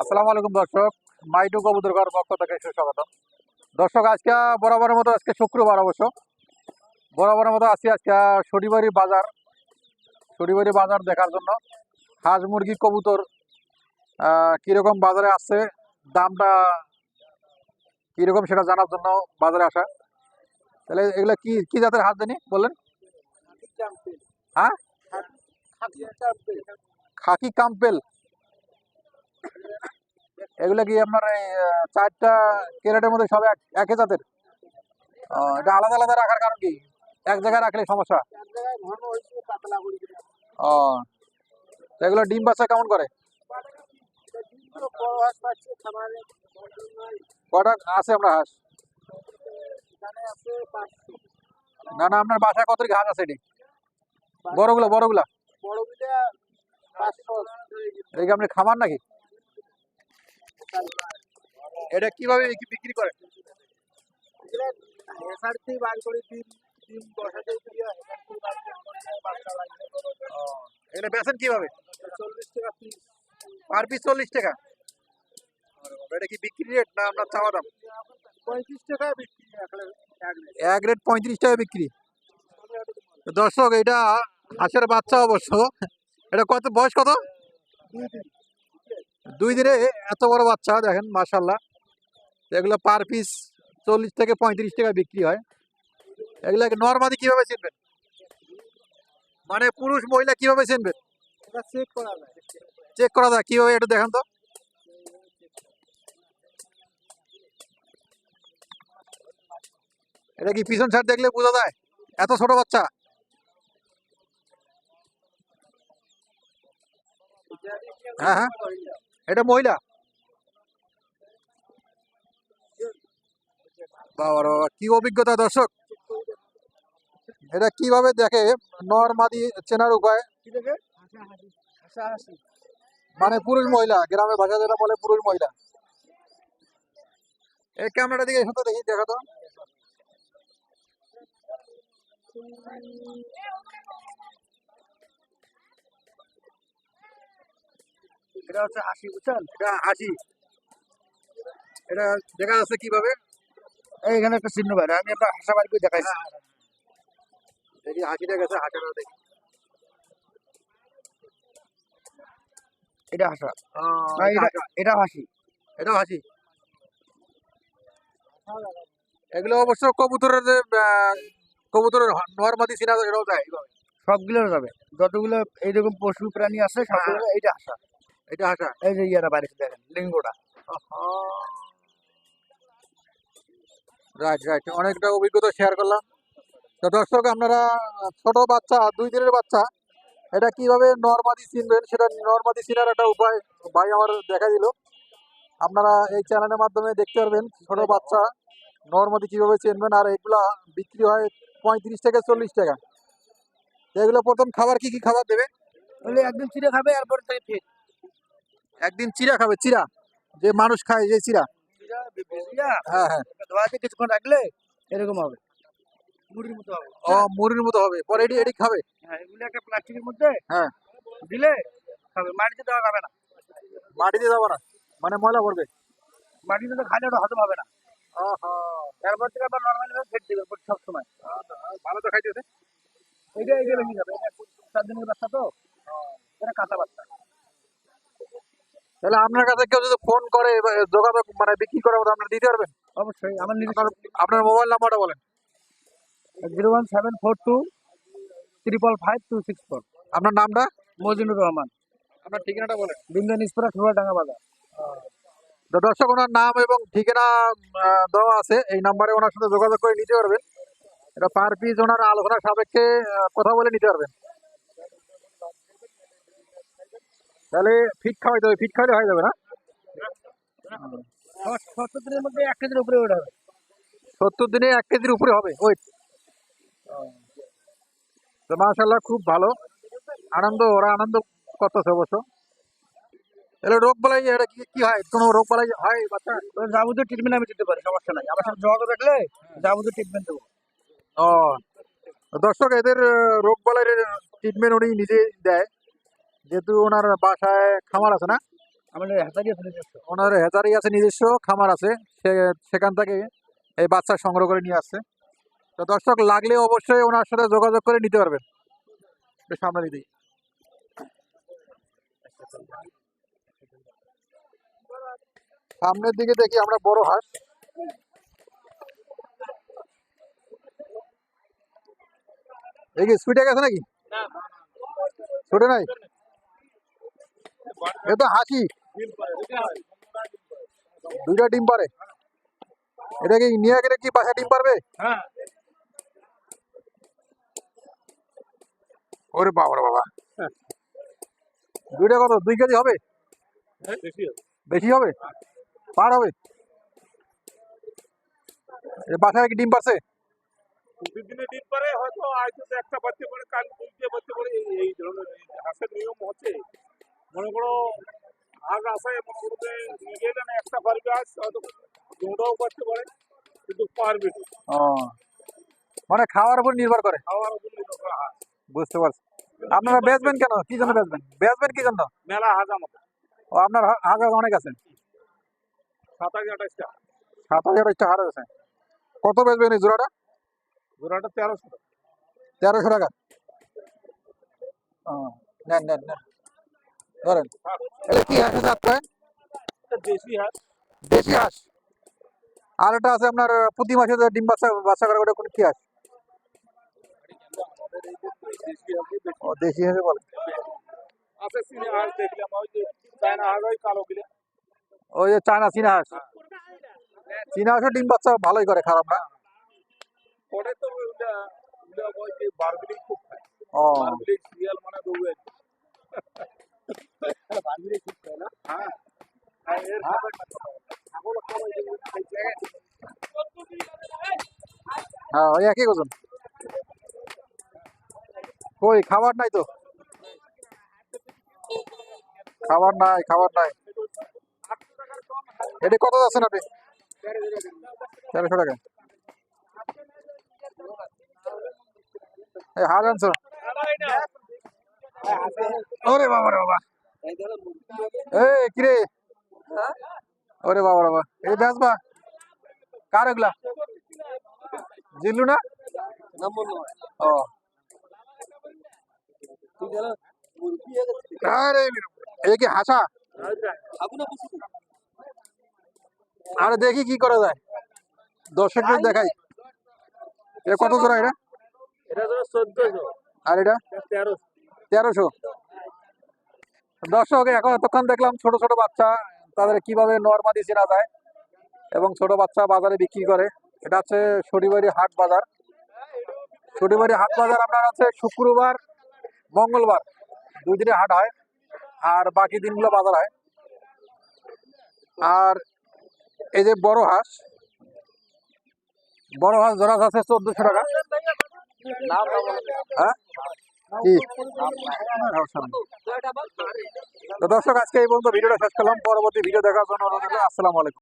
আসসালামু আলাইকুম দর্শক। মাইটু কবুতর ঘর পক্ষ থেকে সুস্বাগত দর্শক আজকে বরাবরের মতো আজকে শুক্রবার অবশ্য। বরাবরের মতো আছি আজকে শনিবারি বাজার। শনিবারি বাজার দেখার জন্য। হাঁস মুরগি কবুতর কীরকম বাজারে আসছে দামটা কীরকম সেটা জানার জন্য বাজারে আসা। তাহলে এগুলো কি কি জাতের হাঁস জানি বললেন? হ্যাঁ? খাকি কাম্পেল। এগুলো কি আপনার এই চারটা ক্যারেটের মধ্যে সব এক- একই জাতের? এটা আলাদা আলাদা রাখার কারণ কি? এক জায়গায় রাখলে সমস্যা? ও এগুলো ডিম বাচ্চা কেমন করে? কটা আছে আমরা হাঁস? না না আপনার বাসায় কত হাঁস আছে এটি? বড়গুলো বড়গুলা? এই কি আপনি খামার নাকি? এটা কীভাবে বিক্রি করেন? এটা বেচেন কীভাবে? পার পিস চল্লিশ টাকা? এটা কি বিক্রি রেট না আপনার চাওয়া দাম? পঁয়ত্রিশ টাকা বিক্রি এক রেট পঁয়ত্রিশ টাকা বিক্রি। দর্শক এটা হাঁসের বাচ্চা অবশ্য। এটা কত বয়স কত? দুই দিনে। এত বড় বাচ্চা দেখেন মাশাল্লাহ এগুলো পার পিস চল্লিশ থেকে পঁয়ত্রিশ টাকা বিক্রি হয়। এগুলো নর্মালি কীভাবে চিনবেন? মানে পুরুষ মহিলা কীভাবে চিনবেন? চেক করা যায়। কীভাবে এটা দেখান তো। এটা কি পিছন সাইড দেখলে বোঝা যায়? এত ছোট বাচ্চা। হ্যাঁ হ্যাঁ। এটা মহিলা বাবা বাবা, কি অভিজ্ঞতা দর্শক? এটা কীভাবে দেখে? নর মাদি চেনার উপায়? মানে পুরুষ মহিলা গ্রামের ভাষা যেটা বলে পুরুষ মহিলা। এই ক্যামেরাটা দিকে এসে তো দেখি দেখো তো। এটা হচ্ছে হাসি বুঝছেন? এটা হাসি এটা দেখা যাচ্ছে কীভাবে? এখানে একটা চিহ্ন বাইরে আমি একটা হাসা বাড়ি করে দেখাইছি। দেখি হাসিটা গেছে হাসাটা দেখি। এটা হাসা এটা এটা হাসা। এটা হাসি এটাও হাসি এগুলো অবশ্য কবুতরের যে কবুতরের নর্মাদি সিনা এটাও যায় সবগুলো যাবে। যতগুলো এইরকম পশু প্রাণী আছে সবগুলো এইটা হাসা এটা হাসা এই যে ইয়ারা বাড়িতে দেখেন লিঙ্গটা। রাইট রাইট অনেকটা অভিজ্ঞতা শেয়ার করলাম। তো দর্শক আপনারা ছোট বাচ্চা দুই দিনের বাচ্চা এটা কীভাবে নর্মাদি চিনবেন সেটা নর্মাদি চিনার একটা উপায় ভাই আমার দেখা দিল। আপনারা এই চ্যানেলের মাধ্যমে দেখতে পারবেন ছোট বাচ্চা নর্মাদি কীভাবে চিনবেন আর এগুলা বিক্রি হয় পঁয়ত্রিশ থেকে চল্লিশ টাকা। এগুলো প্রথম খাবার কি কি খাবার দেবে? একদিন চিড়ে খাবে এরপর থেকে ফিট একদিন চিরা খাবে চিরা যে মানুষ খায় যে চিরা চিড়া হ্যাঁ হ্যাঁ। ধোয়াতে কিছুক্ষণ রাখলে এরকম হবে। মুড়ির মতো হবে। ও মুড়ির মতো হবে। পরে এটি এটি খাবে। হ্যাঁ এগুলো একটা প্লাস্টিকের মধ্যে হ্যাঁ। দিলে খাবে। মাটিতে দেওয়া যাবে না। মাটিতে না। মানে ময়লা পড়বে। মাটিতে তো ওটা হজম হবে না। তারপর থেকে আবার নর্মালি ভাবে ফেট দিবে সব সময়। ভালো তো ভেঙে যাবে এটা চার দিনের বাচ্চা তো। এটা কাঁচা বাচ্চা তাহলে আপনার কাছে কেউ যদি ফোন করে যোগাযোগ মানে বিক্রি করার মতো আপনারা দিতে পারবেন? অবশ্যই আমার আপনার আপনার মোবাইল নাম্বারটা বলেন। Zero one seven four two triple five two six four আপনার নামটা? মজিনুর রহমান। আপনার ঠিকানাটা বলেন। বিন্দন ইস্পারা সুরাডাঙ্গা বাজার। দর্শক ওনার নাম এবং ঠিকানা দেওয়া আছে। এই নাম্বারে ওনার সাথে যোগাযোগ করে নিতে পারবেন। এটা পার পিস ওনার আলোচনা সাপেক্ষে কথা বলে নিতে পারবেন। তাহলে ফিট খাওয়াইতে হবে ফিট খাওয়াইলে হয়ে যাবে না? সত্তর দিনের মধ্যে এক কেজির উপরে ওঠা হবে। সত্তর দিনে এক কেজির উপরে হবে ওয়েট। তো মাশাল্লাহ খুব ভালো। আনন্দ ওরা আনন্দ করতেছে অবশ্য। এলে রোগ বালাই এটা কি কি হয়? কোনো রোগ বালাই হয় বাচ্চা? যাবতীয় ট্রিটমেন্ট আমি দিতে পারি সমস্যা নাই। আমার সাথে যোগাযোগ রাখলে যাবতীয় ট্রিটমেন্ট দেবো। ও দর্শক এদের রোগ বালাইয়ের ট্রিটমেন্ট উনি নিজে দেয়। যেহেতু ওনার বাসায় খামার আছে না? আমাদের হাতারি আছে নিজস্ব। ওনার হেচারি আছে নিজস্ব খামার আছে। সে সেখান থেকে এই বাচ্চা সংগ্রহ করে নিয়ে আসছে। তো দর্শক লাগলে অবশ্যই ওনার সাথে যোগাযোগ করে নিতে পারবেন। সামনে দিদি সামনের দিকে দেখি আমরা বড় হাঁস। এই কি গেছে নাকি? ছোটে নাই? এ তো হাসি দুইটা ডিম পারে। এটা কি নিয়ে গেলে কি বাসা ডিম পারবে? ওরে বাবা বাবা। দুইটা কত? দুই কেজি হবে? বেশি হবে? পার হবে? বাসায় কি ডিম পারছে? প্রতিদিনে দিন পরে, হয়তো আজ একটা বাচ্চা পরে কাল দুইটা বাচ্চা পরে এই ধরনের হাঁসের নিয়ম হচ্ছে মনে করো আগ আসে মনে করো যে নিজে জানে একটা পারবে আজ হয়তো দুটাও করতে পারে কিন্তু পারবে ও। মানে খাওয়ার উপর নির্ভর করে। খাওয়ার উপর নির্ভর করে হাঁস বুঝতে পারছি। আপনারা বেচবেন কেন? কি জন্য বেচবেন? বেচবেন কি জন্য? মেলা হাঁস আমাকে ও আপনার হা- হাঁস অনেক আছে। সাতাশ আঠাশটা সাত হাজার টাকা হার আছে। কত বেচবেন এই জোড়াটা? জোড়াটা তেরোশো টাকা। তেরোশো টাকা। নেন নেন নেন। ধরেন এটা কি হাঁস আছে আপনার? দেশি হাঁস। দেশি হাঁস। আর একটা আছে আপনার প্রতি মাসে ডিম বাচ্চা বাচ্চা করে ওটা কোন কি হাঁস? ও দেশি হাঁসে বলে। আছে চিনি হাঁস দেখলাম ওই যে চায়না হাঁস ওই কালো গিলে ওই যে চায়না চীনা হাঁস। চীনা হাঁসের ডিম বাচ্চা ভালোই করে খারাপ না? পরে তো ওইটা ওইটা ওই যে বারবিলি খুব খায়। ও। বারবিলি সিরিয়াল মানে দৌড়ে বারবিলি খুব খায় না হ্যাঁ আর এর ছাগল খাওয়াই যে খাইছে হ্যাঁ ওই একই কই, খাবার নাই তো? খাবার নাই খাবার নাই। এটি কত যাচ্ছেন আপনি? তেরোশো টাকা। হার বাবা বাবা। এই, কিরে? ওরে বাবা বাবা। এই বেসবা কার এগুলা? জিল্লু না? ও। আরে দেখি কি করা যায়। দর্শকদের দেখাই। এ কত জোড়া এটা? আর এটা? তেরোশো। দর্শক, এখন এতক্ষণ দেখলাম ছোট ছোট বাচ্চা। তাদের কীভাবে নর্মালি চেনা যায় এবং ছোট বাচ্চা বাজারে বিক্রি করে এটা হচ্ছে শনিবারি হাট বাজার। শনিবারি হাট বাজার আপনার আছে শুক্রবার মঙ্গলবার দুই দিনে হাট হয় আর বাকি দিনগুলো বাজার হয়। আর এই যে বড় হাঁস বড় হাঁস ধরা আছে চোদ্দশো টাকা। হ্যাঁ? কি। তো দর্শক আজকে এই পর্যন্ত ভিডিওটা শেষ করলাম। পরবর্তী ভিডিও দেখার জন্য আসসালামু আলাইকুম।